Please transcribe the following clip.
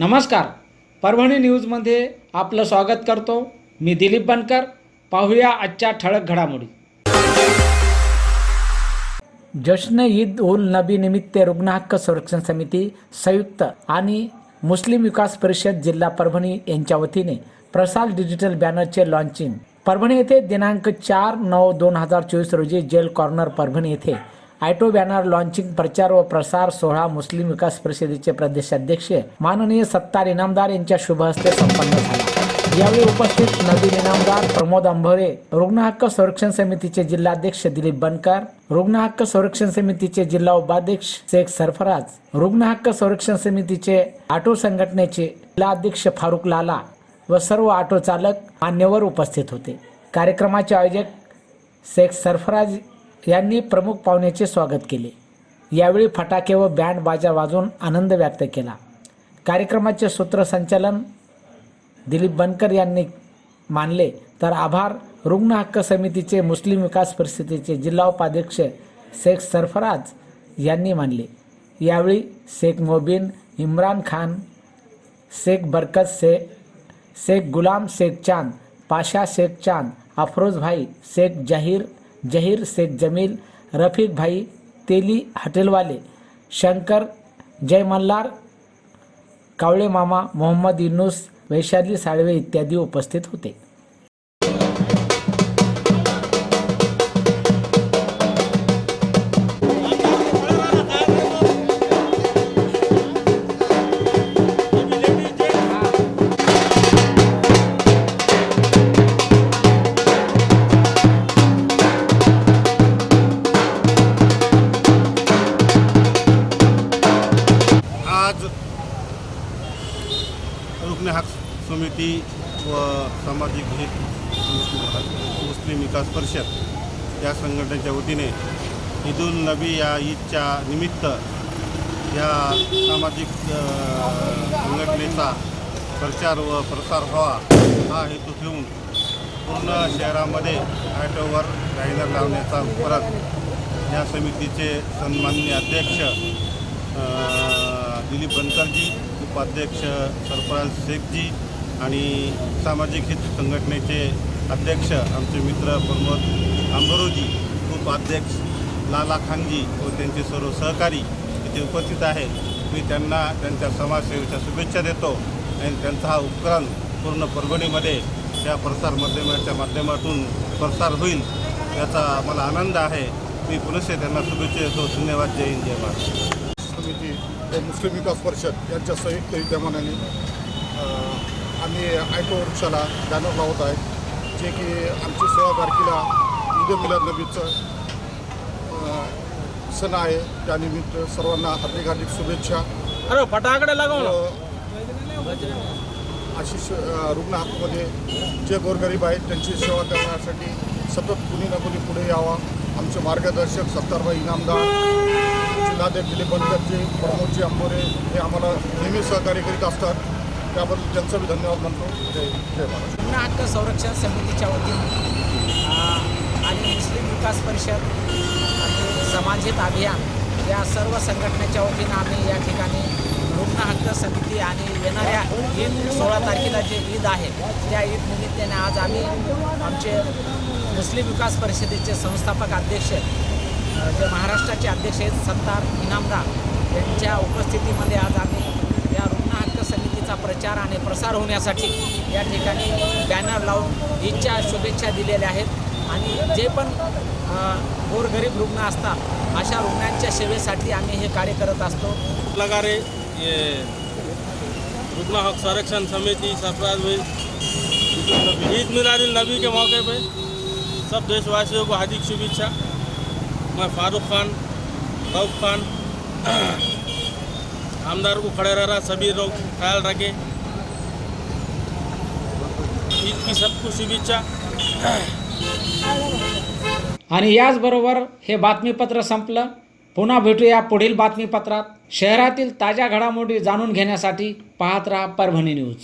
नमस्कार. परभणी न्यूजमध्ये आपलं स्वागत करतो. मी दिलीप बनकर. पाहूया आजच्या ठळक घडामोडी. जश्न ईद उल नबी निमित्त रुग्ण हक्क संरक्षण समिती संयुक्त आणि मुस्लिम विकास परिषद जिल्हा परभणी यांच्या वतीने प्रसार डिजिटल बॅनरचे लॉन्चिंग परभणी येथे दिनांक चार नऊ दोन हजार चोवीस रोजी जेल कॉर्नर परभणी येथे आयटो बॅनर लॉन्चिंग प्रचार व प्रसार सोहळा मुस्लिम विकास परिषदेचे प्रदेशाध्यक्ष माननीय सत्तार इनामदार यांच्या शुभ हस्ते संपन्न झाला. यावेळी उपस्थित नवीन इनामदार प्रमोद अंभोरे रुग्ण हक्क संरक्षण समितीचे जिल्हाध्यक्ष दिलीप बनकर रुग्ण हक्क संरक्षण समितीचे जिल्हा उपाध्यक्ष शेख सरफराज रुग्ण हक्क संरक्षण समितीचे ऑटो संघटनेचे जिल्हाध्यक्ष फारुक लाला व सर्व ऑटो चालक मान्यवर उपस्थित होते. कार्यक्रमाचे आयोजक शेख सरफराज यांनी प्रमुख पाहुण्याचे स्वागत केले. यावेळी फटाके व बँड बाजा वाजवून आनंद व्यक्त केला. कार्यक्रमाचे सूत्रसंचालन दिलीप बनकर यांनी मानले तर आभार. रुग्ण हक्क समितीचे मुस्लिम विकास परिषदेचे जिल्हा उपाध्यक्ष शेख सरफराज यांनी मानले. यावेळी शेख मोबिन इम्रान खान शेख बरकत शे शेख गुलाम शेख चांद पाशा शेख चांद अफरोज भाई शेख जहीर जहीर शेख जमील रफीक भाई तेली हॉटेलवाले शंकर जय मल्हार कावळे मामा मोहम्मद युनुस वैशाली साळवे इत्यादी उपस्थित होते. रुग्ण हक समिती व सामाजिक हित मुस्लिम विकास परिषद या संघटनेच्या वतीने ईदुल नबी या ईदच्या निमित्त या सामाजिक संघटनेचा प्रचार व प्रसार व्हावा हा हेतू ठेवून पूर्ण शहरामध्ये ॲटोवर बॅनर लावण्याचा परत या समितीचे सन्माननीय अध्यक्ष दिलीप बनकरजी उपाध्यक्ष सरफराज शेखजी आणि सामाजिक हित संघटनेचे अध्यक्ष आमचे मित्र प्रमोद आंबरोजी उपाध्यक्ष लाला खानजी व त्यांचे सर्व सहकारी इथे उपस्थित आहेत. मी त्यांना त्यांच्या समाजसेवेच्या शुभेच्छा देतो आणि त्यांचा हा उपक्रम पूर्ण परभणीमध्ये या प्रसार माध्यमाच्या माध्यमातून प्रसार होईल याचा मला आनंद आहे. मी पुनश्च त्यांना शुभेच्छा देतो. धन्यवाद. जय हिंद. जय महाराष्ट्र समिती व मुस्लिम विकास परिषद यांच्या संयुक्त विद्यमानाने आम्ही ॲटो रिक्षाला बॅनर लावत आहे जे की आमची सोळा तारखेला ईद मिलाद नबीचं सण आहे. त्यानिमित्त सर्वांना हार्दिक हार्दिक शुभेच्छा. अरे फटाकडे लगाव ना. व आशिष अ, रुग्ण हक्कमध्ये जे गोरगरीब आहेत त्यांची सेवा करण्यासाठी सतत कुणी ना कुणी पुढे यावा. आमचे मार्गदर्शक सत्तारभाई इनामदार जिल्हाध्यक्ष दिलीप बनकरजी प्रमोदजी अंबोरे हे आम्हाला नेहमी सहकार्य करीत असतात. त्याबद्दल त्यांचं मी धन्यवाद म्हणतो जय जय महाराष्ट्र. हक्क संरक्षण समितीच्या वतीने आणि मुस्लिम विकास परिषद आणि समाजित अभियान या सर्व संघटनेच्या वतीनं आम्ही या ठिकाणी रुग्ण हक्क समिती आणि येणाऱ्या ईद सोळा तारखेला जे ईद आहे त्या ईद निमित्ताने आज आम्ही आमचे मुस्लिम विकास परिषदेचे संस्थापक अध्यक्ष जे महाराष्ट्राचे अध्यक्ष आहेत सत्तार इनामदार यांच्या उपस्थितीमध्ये आज आम्ही या रुग्ण हक्क समितीचा प्रचार आणि प्रसार होण्यासाठी या ठिकाणी बॅनर लावून ईदच्या शुभेच्छा दिलेल्या आहेत. आणि जे पण गोरगरीब रुग्ण असतात अशा रुग्णांच्या सेवेसाठी आम्ही हे कार्य करत असतो. लगारे रुग्ण हक संरक्षण समिति सरफराज भाई ईद मिलाद नबी के मौके पे सब देशवासियों को हार्दिक शुभेच्छा। फारूक खान रऊफ खान आमदार को खड़े रह रहा सभी लोग ख्याल रखें। ईद की सबको शुभेच्छा। आणि याचबरोबर हे बातमीपत्र संपलं. पुन्हा भेटूया पुढील बातमीपत्रात. शहरातील ताज्या घडामोडी जाणून घेण्यासाठी पाहत राहा परभणी न्यूज.